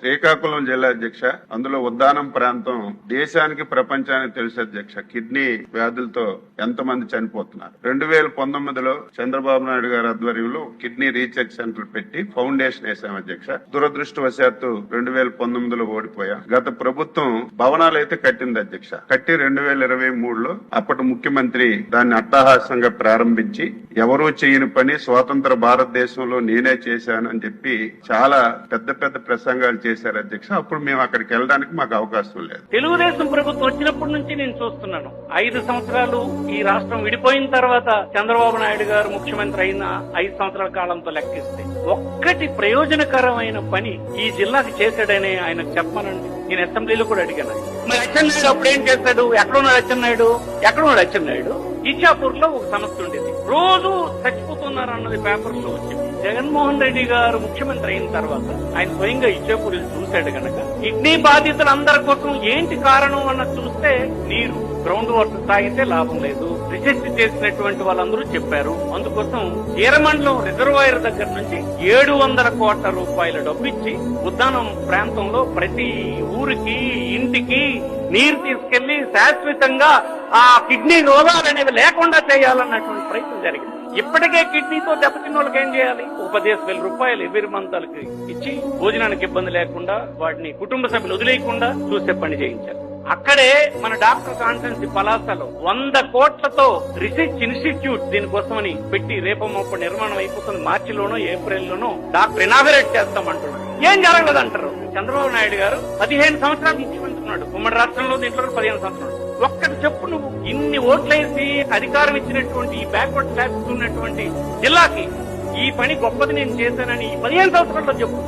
శ్రీకాకుళం జిల్లా అధ్యక్ష అందులో ఉద్దానం ప్రాంతం దేశానికి ప్రపంచానికి తెలుసు అధ్యక్ష. కిడ్నీ వ్యాధులతో ఎంతమంది చనిపోతున్నారు? రెండు వేల పంతొమ్మిదిలో చంద్రబాబు నాయుడు గారి ఆధ్వర్యంలో కిడ్నీ రీసెర్చ్ సెంటర్ పెట్టి ఫౌండేషన్ వేసాం అధ్యక్ష. దురదృష్టవశాత్తు రెండు వేల పంతొమ్మిదిలో ఓడిపోయాం. గత ప్రభుత్వం భవనాలు అయితే కట్టింది అధ్యక్ష. కట్టి రెండు వేల ఇరవై మూడులో అప్పటి ముఖ్యమంత్రి దాన్ని అట్టహాసంగా ప్రారంభించి ఎవరూ చేయని పని స్వాతంత్ర భారతదేశంలో నేనే చేశాను అని చెప్పి చాలా పెద్ద పెద్ద ప్రసంగాలు చేశారు అధ్యక్ష. అప్పుడు మేము అక్కడికి వెళ్ళడానికి మాకు అవకాశం లేదు. తెలుగుదేశం ప్రభుత్వం వచ్చినప్పటి నుంచి నేను చూస్తున్నాను. ఐదు సంవత్సరాలు ఈ రాష్ట్రం విడిపోయిన తర్వాత చంద్రబాబు నాయుడు గారు ముఖ్యమంత్రి అయిన ఐదు సంవత్సరాల కాలంతో లెక్కిస్తే ఒక్కటి ప్రయోజనకరమైన పని ఈ జిల్లాకి చేశాడని ఆయన చెప్పమనండి. నేను అసెంబ్లీలో కూడా అడిగాను. మరి అచ్చెన్నాయుడు అప్పుడు ఏం చేశాడు? ఎక్కడున్నాడు అచ్చెన్నాయుడు ఎక్కడున్నాడు అచ్చెన్నాయుడు ఇచ్చాపూర్లో ఒక సంస్థ ఉండేది. రోజు చచ్చిపోతున్నారు అన్నది పేపర్లో వచ్చింది. జగన్మోహన్ రెడ్డి గారు ముఖ్యమంత్రి అయిన తర్వాత ఆయన స్వయంగా ఇచ్చాపూర్ చూశాడు కనుక కిడ్నీ బాధితులందరి కోసం ఏంటి కారణం అన్న చూస్తే నీరు గ్రౌండ్ వాటర్ తాగితే లాభం లేదు. రిజెక్ట్ చేసినటువంటి వాళ్ళందరూ చెప్పారు. అందుకోసం ఈరమండలం రిజర్వాయర్ దగ్గర నుంచి ఏడు వందల కోట్ల రూపాయల డబ్బు ఇచ్చి ఉద్దానం ప్రాంతంలో ప్రతి ఊరికి ఇంటికి నీరు తీసుకెళ్ళి శాశ్వతంగా ఆ కిడ్నీ రోగాలనేవి లేకుండా చేయాలన్నటువంటి ప్రయత్నం జరిగింది. ఇప్పటికే కిడ్నీతో దెబ్బతిన్న వాళ్ళకి ఏం చేయాలి? ఉపదేశం వేల రూపాయలు ఎవరి మంతాలకి ఇచ్చి భోజనానికి ఇబ్బంది లేకుండా వాటిని కుటుంబ సభ్యులు వదిలేయకుండా చూసే పని చేయించారు. అక్కడే మన డాక్టర్ కాన్ఫరెన్స్ పలాసలో వంద కోట్లతో రీసెర్చ్ ఇన్స్టిట్యూట్ దీనికోసమని పెట్టి రేపు మొప్ప నిర్మాణం అయిపోతుంది. మార్చిలోనో ఏప్రిల్లోనో డాక్టర్ ఇనాగరేట్ చేస్తామంటున్నారు. ఏం జరగలేదంటారు? చంద్రబాబు నాయుడు గారు పదిహేను సంవత్సరాలు ముఖ్యమంత్రి సంవత్సరాలు ఉమ్మడి రాష్ట్రంలో దీంట్లో పదిహేను సంవత్సరాలు ఒక్కటి చెప్పు నువ్వు. ఇన్ని ఓట్లేసి అధికారం ఇచ్చినటువంటి ఈ బ్యాక్వర్డ్ క్లాస్ ఉన్నటువంటి జిల్లాకి ఈ పని గొప్పది నేను చేశానని ఈ పదిహేను సంవత్సరాల్లో చెప్పు.